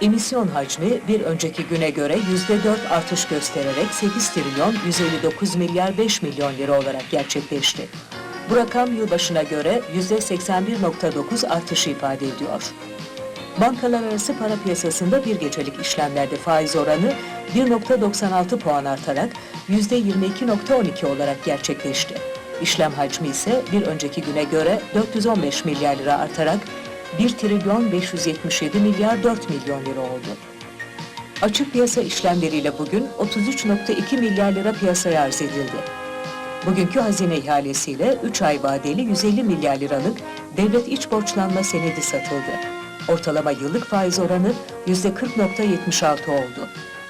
Emisyon hacmi bir önceki güne göre yüzde dört artış göstererek 8 trilyon 159 milyar 5 milyon lira olarak gerçekleşti. Bu rakam yılbaşına göre yüzde 81.9 artışı ifade ediyor. Bankalar arası para piyasasında bir gecelik işlemlerde faiz oranı 1.96 puan artarak %22.12 olarak gerçekleşti. İşlem hacmi ise bir önceki güne göre 415 milyar lira artarak 1 trilyon 577 milyar 4 milyon lira oldu. Açık piyasa işlemleriyle bugün 33.2 milyar lira piyasaya arz edildi. Bugünkü hazine ihalesiyle 3 ay vadeli 150 milyar liralık devlet iç borçlanma senedi satıldı. Ortalama yıllık faiz oranı %40.76 oldu.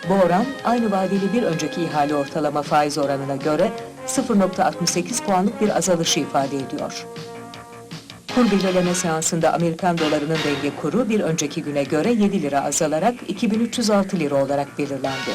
Bu oran aynı vadeli bir önceki ihale ortalama faiz oranına göre 0.68 puanlık bir azalışı ifade ediyor. Kur belirleme seansında Amerikan dolarının denge kuru bir önceki güne göre 7 lira azalarak 2306 lira olarak belirlendi.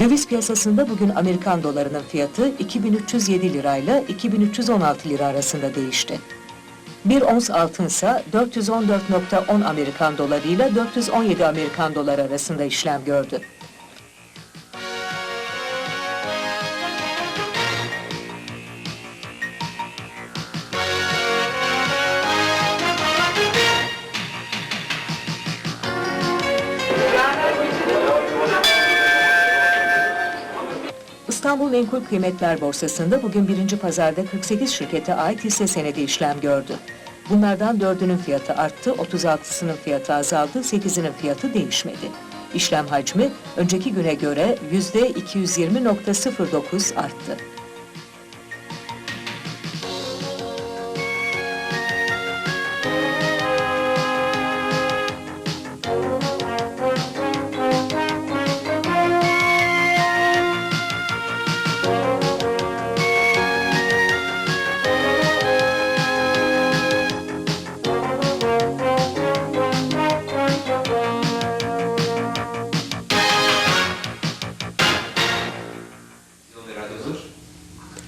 Döviz piyasasında bugün Amerikan dolarının fiyatı 2307 lirayla 2316 lira arasında değişti. Bir ons altın ise 414.10 Amerikan doları ile 417 Amerikan doları arasında işlem gördü. İstanbul Menkul Kıymetler Borsası'nda bugün birinci pazarda 48 şirkete ait hisse senedi işlem gördü. Bunlardan dördünün fiyatı arttı, 36'sının fiyatı azaldı, 8'inin fiyatı değişmedi. İşlem hacmi önceki güne göre yüzde 220.09 arttı.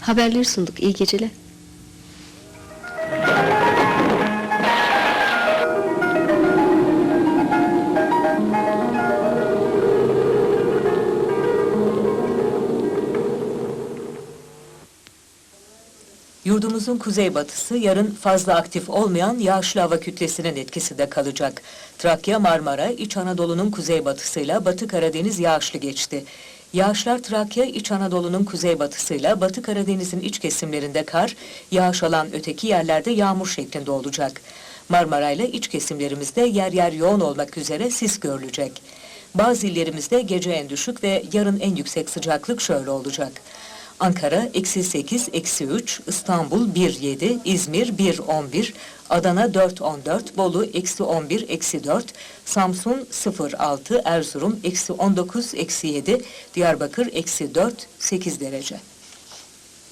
Haberleri sunduk. İyi geceler. Yurdumuzun kuzeybatısı yarın fazla aktif olmayan yağışlı hava kütlesinin etkisinde kalacak. Trakya, Marmara, İç Anadolu'nun kuzeybatısıyla Batı Karadeniz yağışlı geçti. Yağışlar Trakya, İç Anadolu'nun kuzeybatısıyla Batı Karadeniz'in iç kesimlerinde kar, yağış alan öteki yerlerde yağmur şeklinde olacak. Marmara ile iç kesimlerimizde yer yer yoğun olmak üzere sis görülecek. Bazı illerimizde gece en düşük ve yarın en yüksek sıcaklık şöyle olacak. Ankara eksi 8, eksi 3, İstanbul 1, 7, İzmir 1, 11, Adana 4, 14, Bolu eksi 11, eksi 4, Samsun 0, 6, Erzurum eksi 19, eksi 7, Diyarbakır eksi 4, 8 derece.